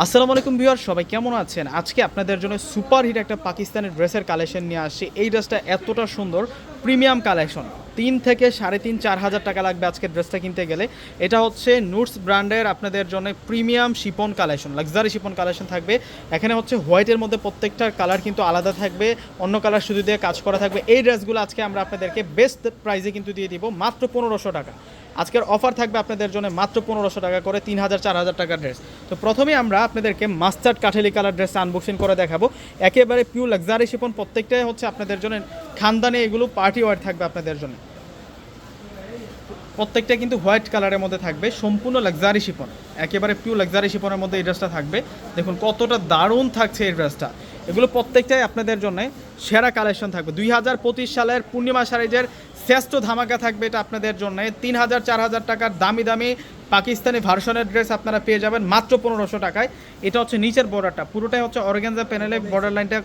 আসসালামু আলাইকুম ভিউয়ার, সবাই কেমন আছেন? আজকে আপনাদের জন্য সুপার হিট একটা পাকিস্তানের ড্রেসের কালেকশন নিয়ে আসছি। এই ড্রেসটা এতটা সুন্দর প্রিমিয়াম কালেকশন তিন থেকে সাড়ে তিন, চার হাজার টাকা লাগবে আজকের ড্রেসটা কিনতে গেলে। এটা হচ্ছে নুটস ব্র্যান্ডের আপনাদের জন্য premium chiffon collection, luxury chiffon collection থাকবে। এখানে হচ্ছে হোয়াইটের মধ্যে প্রত্যেকটার কালার কিন্তু আলাদা থাকবে, অন্য কালার শুধু দিয়ে কাজ করা থাকবে। এই ড্রেসগুলো আজকে আমরা আপনাদেরকে বেস্ট প্রাইসে কিন্তু দিয়ে দিব মাত্র পনেরোশো টাকা। আজকের অফার থাকবে আপনাদের জন্য মাত্র পনেরোশো টাকা করে তিন হাজার, চার হাজার টাকার ড্রেস। তো প্রথমে আমরা আপনাদেরকে মাস্টার্ড কাঠেলি কালার ড্রেস আনবক্সিং করে দেখাবো। একেবারে পিউ লাক্সারি শিপন, প্রত্যেকটাই হচ্ছে আপনাদের জন্য খানদানে এগুলো পার্টি ওয়ার থাকবে আপনাদের জন্য। প্রত্যেকটা কিন্তু হোয়াইট কালারের মধ্যে থাকবে, সম্পূর্ণ লাক্সারি শিপন একেবারে পিউ লাক্সারি শিপনের মধ্যে এই ড্রেসটা থাকবে। দেখুন কতটা দারুণ থাকছে এই ড্রেসটা এগুলো প্রত্যেকটাই আপনাদের জন্য সেরা কালেকশন থাকবে। দুই হাজার পঁচিশ সালের পূর্ণিমা সারিজের শ্রেষ্ঠ ধামাকা থাকবে এটা আপনাদের জন্য। তিন হাজার, চার হাজার টাকার দামি দামি পাকিস্তানি ভার্সনের ড্রেস আপনারা পেয়ে যাবেন মাত্র পনেরোশো টাকায়। এটা হচ্ছে নিচের বর্ডারটা পুরোটাই হচ্ছে অর্গ্যানজা প্যানেলে বর্ডার লাইনটা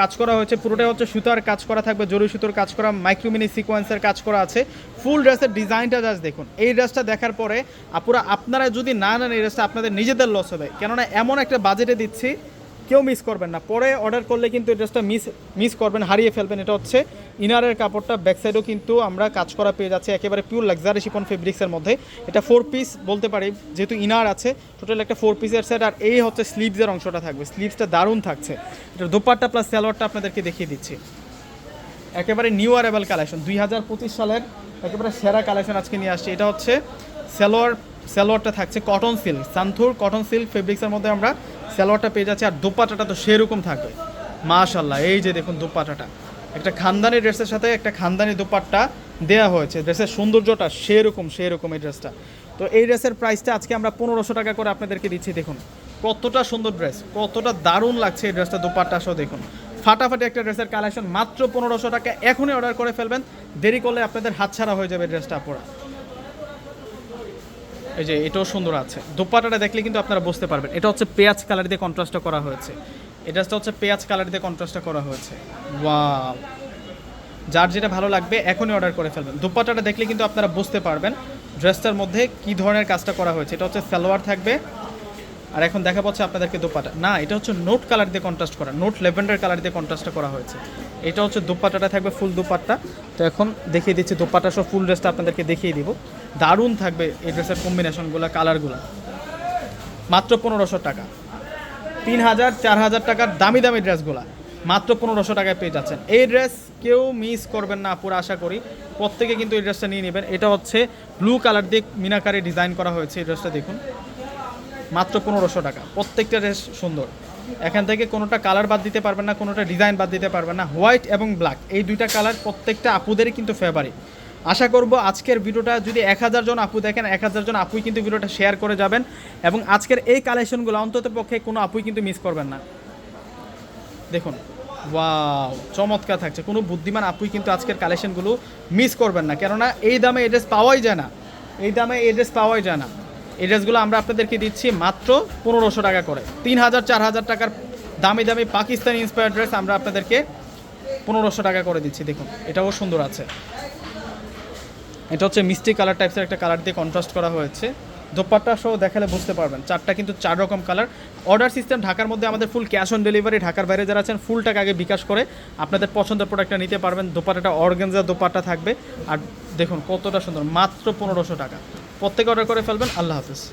কাজ করা হয়েছে। পুরোটাই হচ্ছে সুতার কাজ করা থাকবে, জরুরি সুতোর কাজ করা মাইক্রোমিনি সিকোয়েন্সের কাজ করা আছে। ফুল ড্রেসের ডিজাইনটা জাস্ট দেখুন। এই ড্রেসটা দেখার পরে আপুরা, আপনারা যদি না নেন, এই ড্রেসটা আপনাদের নিজেদের লস হবে। কেননা, এমন একটা বাজেটে দিচ্ছি কেউ মিস করবেন না। পরে অর্ডার করলে কিন্তু ড্রেসটা মিস মিস করবেন, হারিয়ে ফেলবেন। এটা হচ্ছে ইনারের কাপড়টা ব্যাক সাইডেও কিন্তু আমরা কাজ করা পেয়ে যাচ্ছে একেবারে পিওর লাক্সারি শিপন ফেব্রিক্সের মধ্যে। এটা ফোর পিস বলতে পারি, যেহেতু ইনার আছে টোটাল একটা ফোর পিসের সেট আর এই হচ্ছে স্লিভসের অংশটা থাকবে। স্লিভসটা দারুণ থাকছে। এটা দোপাট্টা প্লাস সালোয়ারটা আপনাদেরকে দেখিয়ে দিচ্ছি। একেবারে নিউ আরেবল কালেকশন দুই হাজার পঁচিশ সালের একেবারে সেরা কালেকশন আজকে নিয়ে আসছে। এটা হচ্ছে সালোয়ার সালোয়ারটা থাকছে কটন সিল্ক সান্থুর কটন সিল্ক ফেব্রিক্সের মধ্যে আমরা সালোয়ারটা পেয়ে যাচ্ছি, আর দোপাটাটা তো সেরকম থাকবে। মাশাল্লাহ এই যে দেখুন দোপাটাটা। একটা খানদানি ড্রেসের সাথে একটা খানদানি দোপাট্টা দেওয়া হয়েছে। ড্রেসের সৌন্দর্যটা সেরকম সেরকম এই ড্রেসটা। তো এই ড্রেসের প্রাইসটা আজকে আমরা পনেরোশো টাকা করে আপনাদেরকে দিচ্ছি, দেখুন। কতটা সুন্দর ড্রেস, কতটা দারুণ লাগছে এই ড্রেসটা, দোপাট্টা সহ দেখুন। ফাটাফাটি একটা ড্রেসের কালেকশন মাত্র পনেরোশো টাকা এখনই অর্ডার করে ফেলবেন। দেরি করলে আপনাদের হাতছাড়া হয়ে যাবে ড্রেসটা পরা এই যে এটাও সুন্দর আছে। দোপাটাটা দেখলে কিন্তু আপনারা বুঝতে পারবেন। এটা হচ্ছে পেঁয়াজ কালার দিয়ে কন্ট্রাস্টটা করা হয়েছে। এটা হচ্ছে পেঁয়াজ কালার দিয়ে কন্ট্রাস্টটা করা হয়েছে। ওয়াও! যার যেটা ভালো লাগবে এখনই অর্ডার করে ফেলবেন। দোপাটাটা দেখলে কিন্তু আপনারা বুঝতে পারবেন ড্রেসটার মধ্যে কি ধরনের কাজটা করা হয়েছে। এটা হচ্ছে সালোয়ার থাকবে। আর এখন দেখা পাচ্ছে আপনাদেরকে দোপাটা। না, এটা হচ্ছে নোট কালার দিয়ে কন্ট্রাস্ট করা, নোট লেভেন্ডার কালার দিয়ে কন্ট্রাস্টটা করা হয়েছে। এটা হচ্ছে দোপাটাটা থাকবে ফুল দোপাট্টা। তো এখন দেখিয়ে দিচ্ছি দোপাটা সব ফুল ড্রেসটা আপনাদেরকে দেখিয়ে দিব। দারুণ থাকবে এই ড্রেসের কম্বিনেশনগুলো কালারগুলো মাত্র পনেরোশো টাকা। তিন হাজার, চার হাজার টাকার দামি দামি ড্রেসগুলো। মাত্র পনেরোশো টাকায় পেয়ে যাচ্ছেন। এই ড্রেস কেউ মিস করবেন না পুরো আশা করি। প্রত্যেকে কিন্তু এই ড্রেসটা নিয়ে নেবেন। এটা হচ্ছে ব্লু কালার দিয়ে মিনাকারে ডিজাইন করা হয়েছে। এই ড্রেসটা দেখুন। মাত্র পনেরোশো টাকা। প্রত্যেকটা ড্রেস সুন্দর। এখান থেকে কোনোটা কালার বাদ দিতে পারবেন না, কোনোটা ডিজাইন বাদ দিতে পারবেন না। হোয়াইট এবং ব্ল্যাক এই দুইটা কালার প্রত্যেকটা আপুদেরই কিন্তু ফেভারিট আশা করব আজকের ভিডিওটা যদি এক হাজার জন আপু দেখেন, এক হাজার জন আপুই কিন্তু ভিডিওটা শেয়ার করে যাবেন এবং আজকের এই কালেকশনগুলো অন্তত পক্ষে কোনো আপুই কিন্তু মিস করবেন না। দেখুন ওয়াও চমৎকার থাকছে। কোনো বুদ্ধিমান আপুই কিন্তু আজকের কালেকশনগুলো মিস করবেন না। কেননা এই দামে এই ড্রেস পাওয়াই যায় না। এই দামে এই ড্রেস পাওয়াই যায় না। এই ড্রেসগুলো আমরা আপনাদেরকে দিচ্ছি মাত্র পনেরোশো টাকা করে। তিন হাজার, চার হাজার টাকার দামি দামি পাকিস্তানি ইন্সপায়ার ড্রেস আমরা আপনাদেরকে পনেরোশো টাকা করে দিচ্ছি। দেখুন, এটাও সুন্দর আছে। এটা হচ্ছে মিষ্টি কালার টাইপসের একটা কালার দিয়ে কন্ট্রাস্ট করা হয়েছে। দোপাট্টা সহ দেখালে বুঝতে পারবেন, চারটা কিন্তু চার রকম কালার অর্ডার সিস্টেম ঢাকার মধ্যে আমাদের ফুল ক্যাশ অন ডেলিভারি ঢাকার বাইরে যারা আছেন ফুল টাকা আগে বিকাশ করে আপনাদের পছন্দের প্রোডাক্টটা নিতে পারবেন। দোপাট্টাটা অর্গেনজা দোপাট্টা থাকবে। আর দেখুন কতটা সুন্দর, মাত্র পনেরোশো টাকা। প্রত্যেকে অর্ডার করে ফেলবেন। আল্লাহ হাফিজ।